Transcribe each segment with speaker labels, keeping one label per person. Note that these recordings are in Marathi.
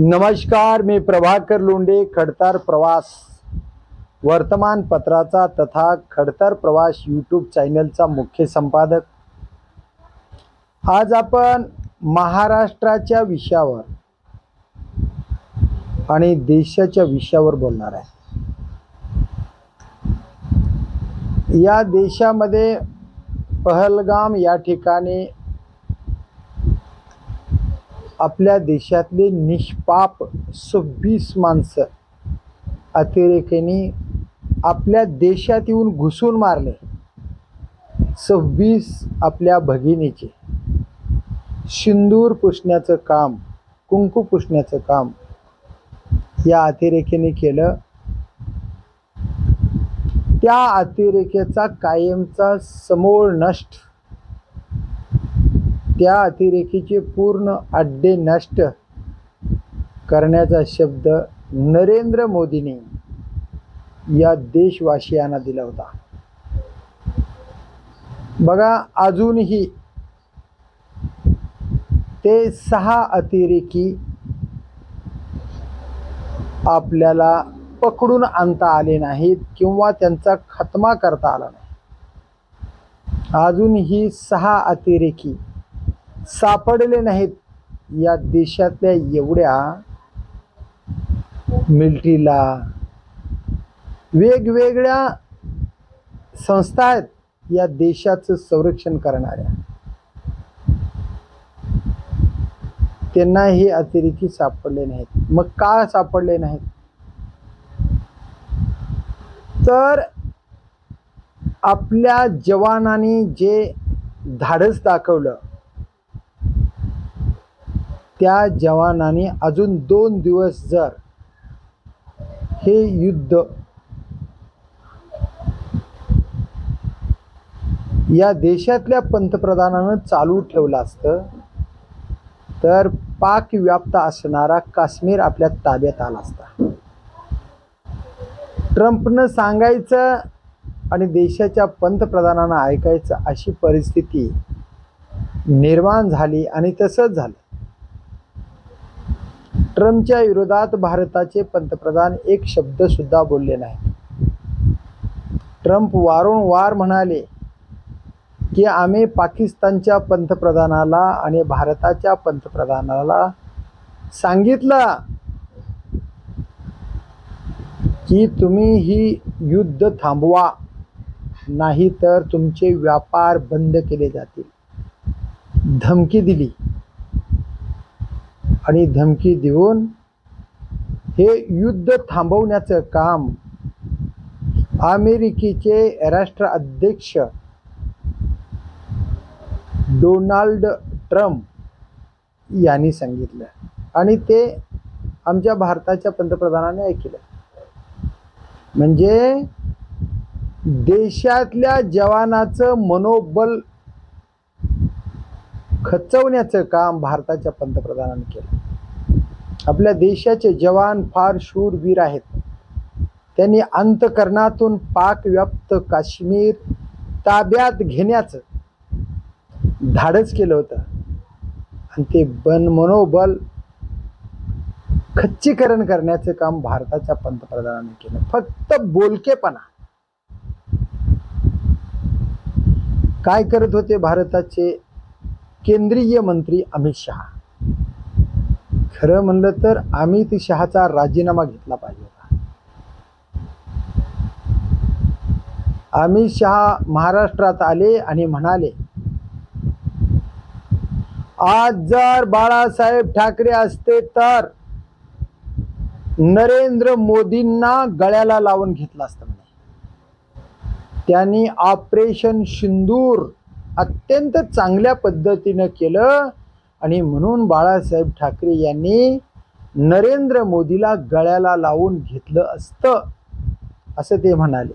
Speaker 1: नमस्कार मी प्रभाकर लोंढे खडतर प्रवास. वर्तमानपत्राचा तथा खडतर प्रवास यूट्यूब चॅनलचा मुख्य संपादक. आज आपण महाराष्ट्राच्या विषयावर आणि देशाच्या विषयावर बोलणार आहे. या देशामध्ये पहलगाम या ठिकाणी आपल्या देशातले निष्पाप सव्वीस माणसं अतिरेक्याने आपल्या देशात येऊन घुसून मारले. सव्वीस आपल्या भगिनीचे. सिंदूर पुसण्याचं काम कुंकू पुसण्याचं काम या अतिरेक्याने केलं. त्या अतिरेक्याचा कायमचा समूळ नष्ट त्या अतिरेकीचे पूर्ण अड्डे नष्ट करण्याचा शब्द नरेंद्र मोदींनी या देशवासियांना दिला होता. बघा अजूनही ते सहा अतिरेकी आपल्याला पकडून आणता आले नाहीत किंवा त्यांचा खतमा करता आला नाही. अजूनही सहा अतिरेकी सापडले नाहीत. या देशातल्या एवढ्या मिल्ट्रीला वेगवेगळ्या संस्था आहेत या देशाचं संरक्षण करणाऱ्या. त्यांना हे अतिरेकी सापडले नाहीत. मग का सापडले नाहीत? तर आपल्या जवानांनी जे धाडस दाखवलं त्या जवानांनी अजून दोन दिवस जर हे युद्ध या देशातल्या पंतप्रधानानं चालू ठेवलं असतं तर पाक व्याप्त असणारा काश्मीर आपल्या ताब्यात आला असता. ट्रम्पनं सांगायचं आणि देशाच्या पंतप्रधानांना ऐकायचं अशी परिस्थिती निर्माण झाली आणि तसंच झालं. ट्रम्पच्या विरोधात भारताचे पंतप्रधान एक शब्दसुद्धा बोलले नाही ट्रम्प वारंवार म्हणाले की आम्ही पाकिस्तानच्या पंतप्रधानाला आणि भारताच्या पंतप्रधानाला सांगितलं की तुम्ही ही युद्ध थांबवा नाही तर तुमचे व्यापार बंद केले जातील. धमकी दिली. आणि धमकी देऊन हे युद्ध थांबवण्याचं काम अमेरिकेचे राष्ट्राध्यक्ष डोनाल्ड ट्रम्प यांनी सांगितलं. आणि ते आमच्या भारताच्या पंतप्रधानाने ऐकलं. म्हणजे देशातल्या जवानाचं मनोबल खचवण्याचं काम भारताच्या पंतप्रधानांनी केलं. आपल्या देशाचे जवान फार शूरवीर आहेत. त्यांनी अंतकरणातून पाकव्याप्त काश्मीर ताब्यात घेण्याचं धाडस केलं होतं. आणि ते बन मनोबल खच्चीकरण करण्याचं काम भारताच्या पंतप्रधानांनी केलं. फक्त बोलकेपणा. काय करत होते भारताचे केंद्रीय मंत्री अमित शहा? खरं म्हणलं तर अमित शहाचा राजीनामा घेतला पाहिजे होता. अमित शहा महाराष्ट्रात आले आणि म्हणाले आज जर बाळासाहेब ठाकरे असते तर नरेंद्र मोदींना गळ्याला लावून घेतलं असतं म्हणे. त्यांनी ऑपरेशन सिंदूर अत्यंत चांगल्या पद्धतीनं केलं आणि म्हणून बाळासाहेब ठाकरे यांनी नरेंद्र मोदीला गळ्याला लावून घेतलं असतं असं ते म्हणाले.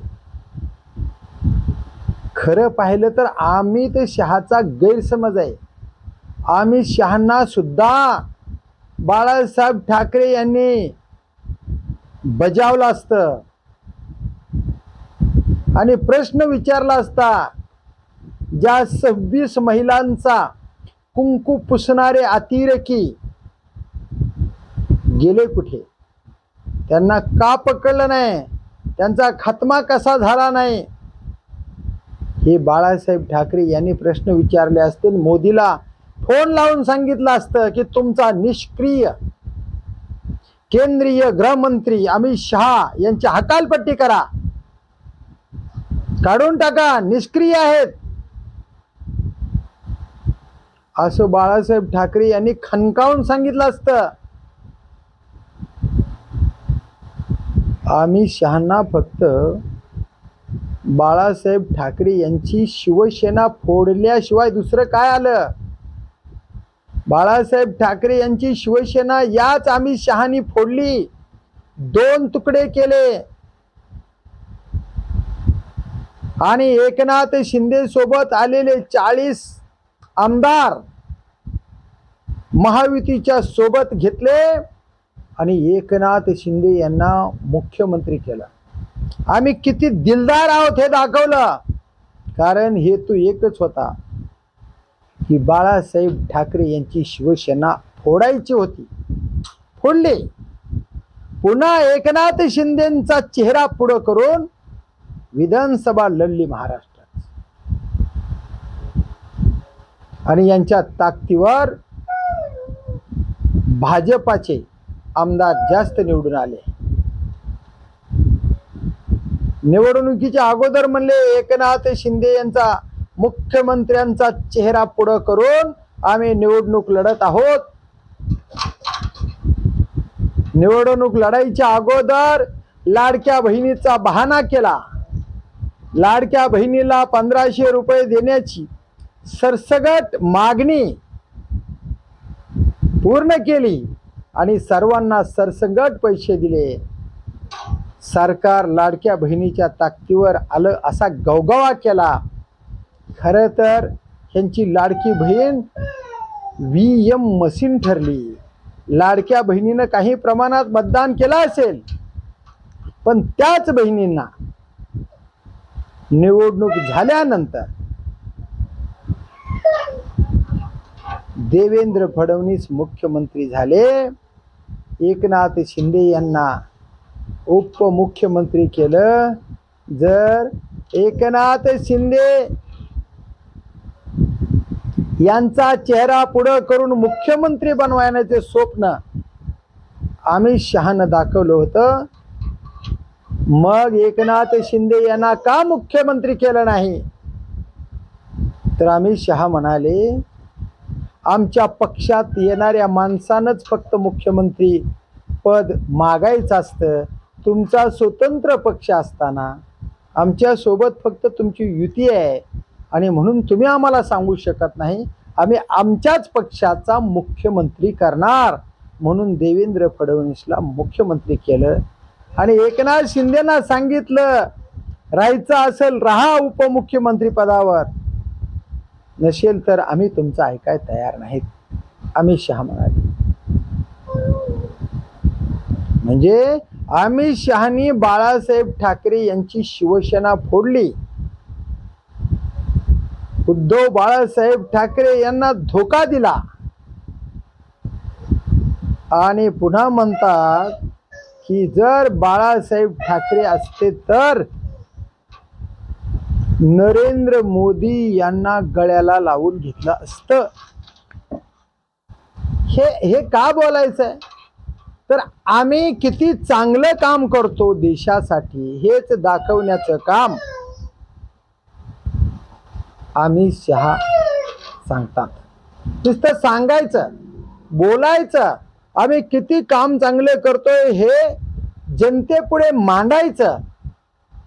Speaker 1: खरं पाहिलं तर आम्ही ते शहाचा गैरसमज आहे. आम्ही शहांना सुद्धा बाळासाहेब ठाकरे यांनी बजावलं असतं. आणि प्रश्न विचारला असता ज्या सव्वीस महिलांचा कुंकू पुसणारे अतिरेकी गेले कुठे? त्यांना का पकडलं नाही? त्यांचा खात्मा कसा झाला नाही? हे बाळासाहेब ठाकरे यांनी प्रश्न विचारले असतील. मोदीला फोन लावून सांगितलं असतं की तुमचा निष्क्रिय केंद्रीय गृहमंत्री अमित शहा यांची हकालपट्टी करा. काढून टाका. निष्क्रिय आहेत. असं बाळासाहेब ठाकरे यांनी खनकावून सांगितलं असतं. आम्ही शहाणा फक्त बाळासाहेब ठाकरे यांची शिवसेना फोडल्याशिवाय दुसरं काय आलं? बाळासाहेब ठाकरे यांची शिवसेना याच आम्ही शहानी फोडली. दोन तुकडे केले. आणि एकनाथ शिंदे सोबत आलेले चाळीस आमदार महायुतीच्या सोबत घेतले आणि एकनाथ शिंदे यांना मुख्यमंत्री केलं. आम्ही किती दिलदार आहोत हे दाखवलं. कारण हेतू एकच होता की बाळासाहेब ठाकरे यांची शिवसेना फोडायची होती. फोडली. पुन्हा एकनाथ शिंदेचा चेहरा पुढं करून विधानसभा लढली महाराष्ट्र. आणि यांच्या ताकदीवर भाजपाचे आमदार जास्त निवडून आले. निवडणुकीच्या अगोदर म्हणले एकनाथ शिंदे यांचा मुख्यमंत्र्यांचा चेहरा पुढं करून आम्ही निवडणूक लढत आहोत. निवडणूक लढाईच्या अगोदर लाडक्या बहिणीचा बहाणा केला. लाडक्या बहिणीला पंधराशे रुपये देण्याची सरसगट मागणी पूर्ण केली आणि सर्वांना सरसगट पैसे दिले. सरकार लाडक्या बहिणीच्या ताकदीवर आलं असा गवगवा केला. खरं तर ह्यांची Ladki Bahin V M machine ठरली. लाडक्या बहिणीनं काही प्रमाणात मतदान केलं असेल पण त्याच बहिणींना निवडणूक झाल्यानंतर देवेंद्र फडणवीस मुख्यमंत्री झाले. एकनाथ शिंदे यांना उपमुख्यमंत्री केलं. जर एकनाथ शिंदे यांचा चेहरा पुढं करून मुख्यमंत्री बनवण्याचे स्वप्न अमित शहानं दाखवलं होतं. मग एकनाथ शिंदे यांना का मुख्यमंत्री केलं नाही? तर अमित शहा म्हणाले आमच्या पक्षात येणाऱ्या माणसानंच फक्त मुख्यमंत्री पद मागायचं असतं. तुमचा स्वतंत्र पक्ष असताना आमच्यासोबत फक्त तुमची युती आहे. आणि म्हणून तुम्ही आम्हाला सांगू शकत नाही आम्ही आमच्याच पक्षाचा मुख्यमंत्री करणार म्हणून देवेंद्र फडणवीसला मुख्यमंत्री केलं. आणि एकनाथ शिंदेना सांगितलं राहायचं असेल राहा उपमुख्यमंत्री पदावर. नसेल तर आम्ही तुमचं ऐकाय तयार नाहीत. अमित शहा म्हणाले. म्हणजे अमित शहानी बाळासाहेब ठाकरे यांची शिवसेना फोडली. उद्धव बाळासाहेब ठाकरे यांना धोका दिला. आणि पुन्हा म्हणतात की जर बाळासाहेब ठाकरे असते तर नरेंद्र मोदी यांना गळ्याला लावून घेतलं असतं. हे हे का बोलायचं आहे तर आम्ही किती चांगलं काम करतो देशासाठी हेच दाखवण्याचं काम अमित शहा सांगतात. नुसतं सांगायचं बोलायचं आम्ही किती काम चांगले करतोय हे जनतेपुढे मांडायचं.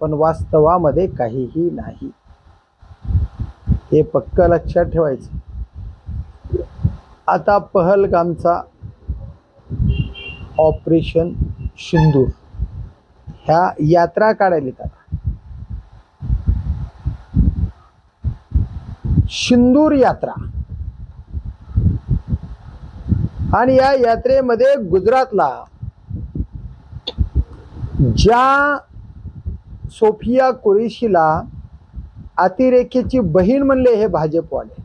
Speaker 1: पण वास्तवामध्ये काहीही नाही. हे पक्क लक्षात ठेवायचं. आता पहलगामचा ऑपरेशन सिंदूर. ह्या यात्रा काढायला येतात. सिंदूर यात्रा. आणि या यात्रेमध्ये गुजरातला ज्या सोफिया कुरेशीला अतिरेकीची बहीण म्हणले हे भाजपवाले.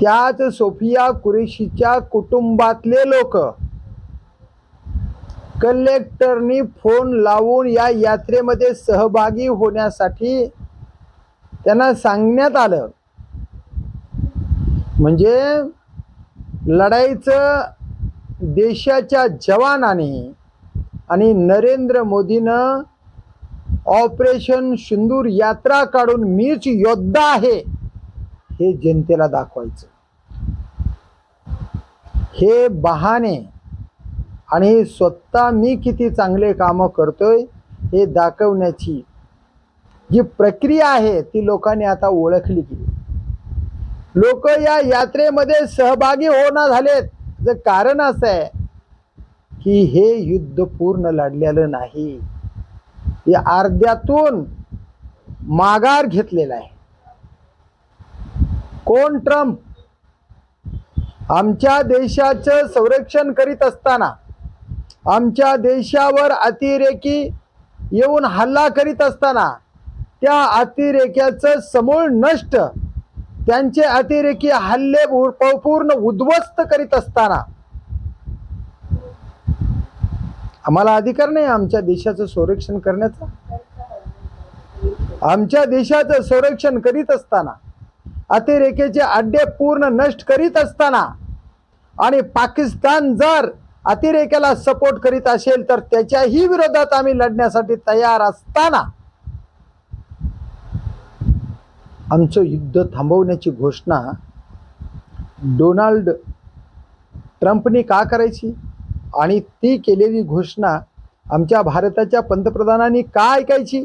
Speaker 1: त्याच सोफिया कुरेशीच्या कुटुंबातले लोक कलेक्टरनी फोन लावून या यात्रेमध्ये सहभागी होण्यासाठी त्यांना सांगण्यात आलं. म्हणजे लढाईचं देशाच्या जवानाने आणि नरेंद्र मोदीनं ऑपरेशन सिंदूर यात्रा काढून मीच योद्धा आहे हे जनतेला दाखवायचं. हे बहाने आणि स्वतः मी किती चांगले कामं करतोय हे दाखवण्याची जी प्रक्रिया आहे ती लोकांनी आता ओळखली गेली. लोक या यात्रेमध्ये सहभागी होणार झालेत. जर कारण असं आहे की हे युद्ध पूर्ण लढलेलं नाही. हे अर्ध्यातून माघार घेतलेला आहे. कोण ट्रम्प? आमच्या देशाचं संरक्षण करीत असताना आमच्या देशावर अतिरेकी येऊन हल्ला करीत असताना त्या अतिरेक्याचं समूळ नष्ट त्यांचे अतिरेकी हल्ले पूर्ण उद्ध्वस्त करीत असताना आम्हाला अधिकार नाही आमच्या देशाचं संरक्षण करण्याचा. आमच्या देशाचं संरक्षण करीत असताना अतिरेकेचे अड्डे पूर्ण नष्ट करीत असताना आणि पाकिस्तान जर अतिरेक्याला सपोर्ट करीत असेल तर त्याच्याही विरोधात आम्ही लढण्यासाठी तयार असताना आमचं युद्ध थांबवण्याची घोषणा डोनाल्ड ट्रम्पनी का करायची? आणि ती केलेली घोषणा आमच्या भारताच्या पंतप्रधानांनी का ऐकायची?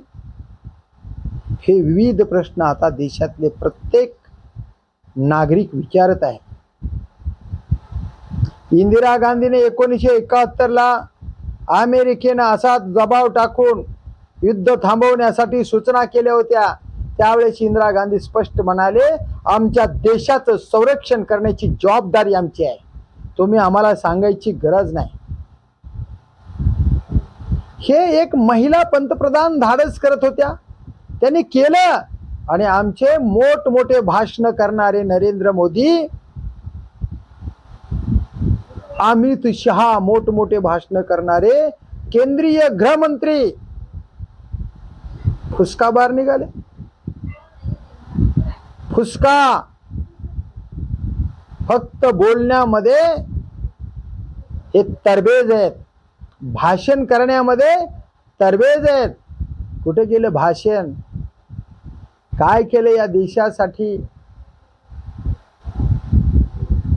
Speaker 1: हे विविध प्रश्न आता देशातले प्रत्येक नागरिक विचारत आहे इंदिरा गांधीने एकोणीसशे एकाहत्तरला अमेरिकेनं असा दबाव टाकून युद्ध थांबवण्यासाठी सूचना केल्या होत्या. त्यावेळेस इंदिरा गांधी स्पष्ट म्हणाले आमच्या देशाचं संरक्षण करण्याची जबाबदारी आमची आहे. तुम्ही आम्हाला सांगायची गरज नाही. हे एक महिला पंतप्रधान धाडस करत होत्या. त्यांनी केलं आणि आमचे मोठमोठे भाषण करणारे नरेंद्र मोदी अमित शहा मोठमोठे भाषण करणारे केंद्रीय गृहमंत्री. फुसका बाहेर निघाले. फुसका फक्त बोलण्यामध्ये हे तरबेज आहेत. भाषण करण्यामध्ये तरबेज आहेत. कुठे गेलं भाषण? काय केलं या देशासाठी?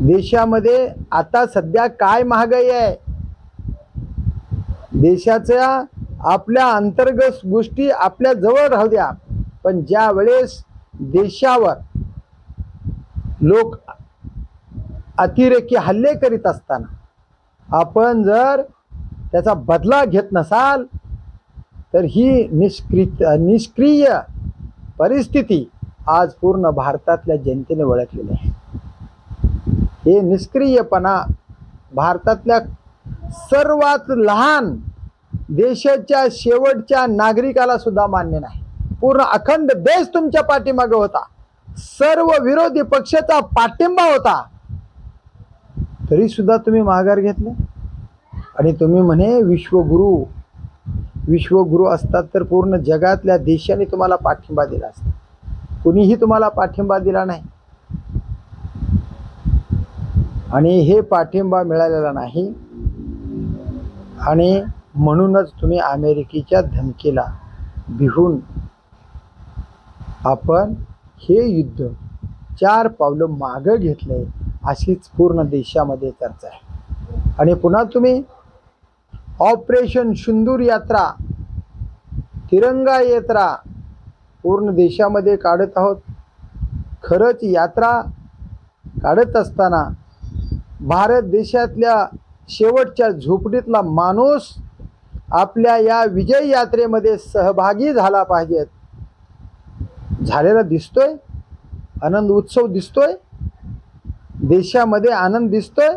Speaker 1: देशामध्ये आता सध्या काय महागाई आहे? देशाच्या आपल्या अंतर्गत गोष्टी आपल्या जवळ राहू द्या. पण ज्या वेळेस देशावर लोक अतिरेकी हल्ले करीत असताना आपण जर त्याचा बदला घेत नसाल तर ही निष्क्रि निष्क्रिय परिस्थिती आज पूर्ण भारतातल्या जनतेने ओळखलेली आहे. हे निष्क्रियपणा भारतातल्या सर्वात लहान देशाच्या शेवटच्या नागरिकाला सुद्धा मान्य नाही. पूर्ण अखंड देश तुमच्या पाठीमागे होता. सर्व विरोधी पक्षाचा पाठिंबा होता. तरी सुद्धा तुम्ही माघार घेतले? आणि तुम्ही म्हणे विश्वगुरु विश्वगुरु असतात तर पूर्ण जगातल्या देशाने तुम्हाला पाठिंबा दिला असता. कुणीही तुम्हाला पाठिंबा दिला नाही. आणि हे पाठिंबा मिळालेला नाही. आणि म्हणूनच तुम्ही अमेरिकेच्या धमकीला भिहून आपण हे युद्ध चार पावलं मागं घेतलंय अशीच पूर्ण देशामध्ये चर्चा आहे. आणि पुन्हा तुम्ही ऑपरेशन सिंदूर यात्रा तिरंगा यात्रा पूर्ण देशामध्ये काढत आहोत. खरंच यात्रा काढत असताना भारत देशातल्या शेवटच्या झोपडीतला माणूस आपल्या या विजय यात्रेमध्ये सहभागी झाला पाहिजेत झालेला दिसतोय? आनंद उत्सव दिसतोय? देशामध्ये आनंद दिसतोय?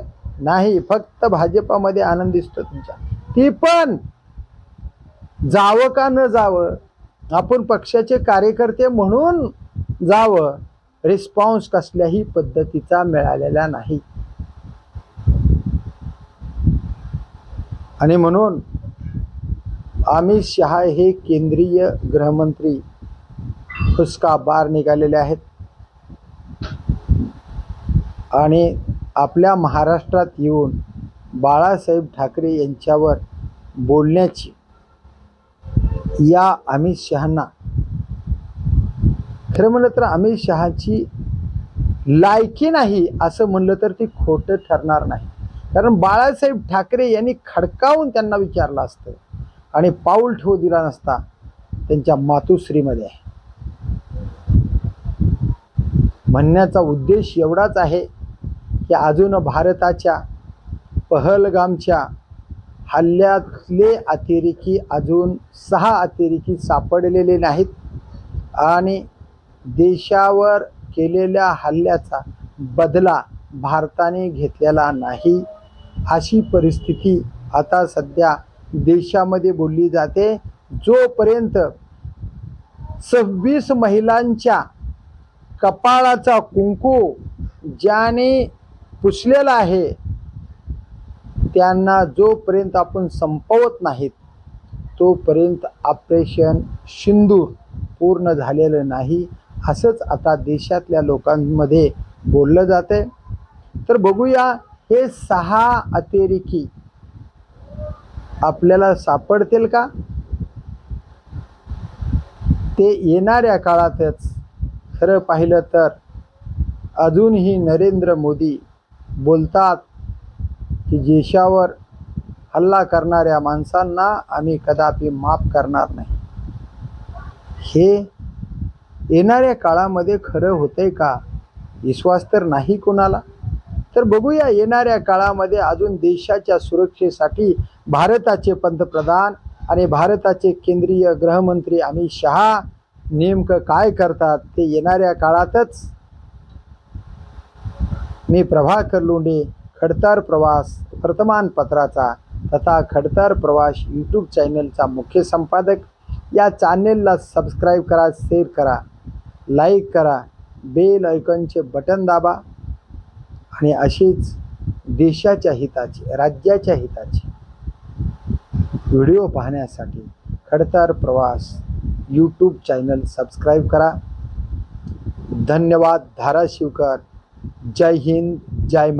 Speaker 1: नाही फक्त भाजपामध्ये आनंद दिसतो तुमच्या. ती पण जावं का न जावं आपण पक्षाचे कार्यकर्ते म्हणून जावं रिस्पॉन्स कसल्याही पद्धतीचा मिळालेला नाही. आणि म्हणून अमित शहा हे केंद्रीय गृहमंत्री हुसका बार निघालेले आहेत. आणि आपल्या महाराष्ट्रात येऊन बाळासाहेब ठाकरे यांच्यावर बोलण्याची या अमित शहांना खरं म्हणलं तर अमित शहाची लायकी नाही असं म्हणलं तर ती खोटं ठरणार नाही. कारण बाळासाहेब ठाकरे यांनी खडकावून त्यांना विचारलं असतं. आणि पाऊल ठेवू दिला नसता. त्यांच्या मातुश्रीमध्ये. आहे म्हणण्याचा उद्देश एवढाच आहे की अजून भारताच्या पहलगामच्या हल्ल्यातले अतिरेकी अजून सहा अतिरेकी सापडलेले नाहीत आणि देशावर केलेल्या हल्ल्याचा बदला भारताने घेतलेला नाही. अशी परिस्थिती आता सध्या देशामध्ये बोलली जाते. जोपर्यंत सव्वीस महिलांच्या कपाळाचा कुंकू ज्याने पुसलेला आहे त्यांना जोपर्यंत आपण संपवत नाहीत तोपर्यंत ऑपरेशन सिंदूर पूर्ण झालेलं नाही असंच आता देशातल्या लोकांमध्ये बोललं जाते तर बघूया हे सहा अतिरेकी आपल्याला सापडतील का? ते येणाऱ्या काळातच. खरं पाहिलं तर अजूनही नरेंद्र मोदी बोलतात की देशावर हल्ला करणाऱ्या माणसांना आम्ही कदापि माफ करणार नाही. हे येणाऱ्या काळामध्ये खरं होतंय का? विश्वास तर नाही कोणाला? तर बघूया येणाऱ्या काळामध्ये अजून देशाच्या सुरक्षेसाठी भारताचे पंतप्रधान आणि भारताचे केंद्रीय गृहमंत्री अमित शहा नेमकं काय करतात ते येणाऱ्या काळातच मी प्रभाकर लोंढे खडतर प्रवास वर्तमानपत्राचा तथा खडतर प्रवास यूट्यूब चॅनलचा मुख्य संपादक. या चॅनेलला सबस्क्राईब करा शेअर करा लाईक करा बेल ऐकॉनचे बटन दाबा आणि अशीच देशाच्या हिताची राज्याच्या हिताची व्हिडिओ पाहण्यासाठी खडतर प्रवास यूट्यूब चॅनल सबस्क्राईब करा. धन्यवाद धाराशिवकर. जय हिंद जय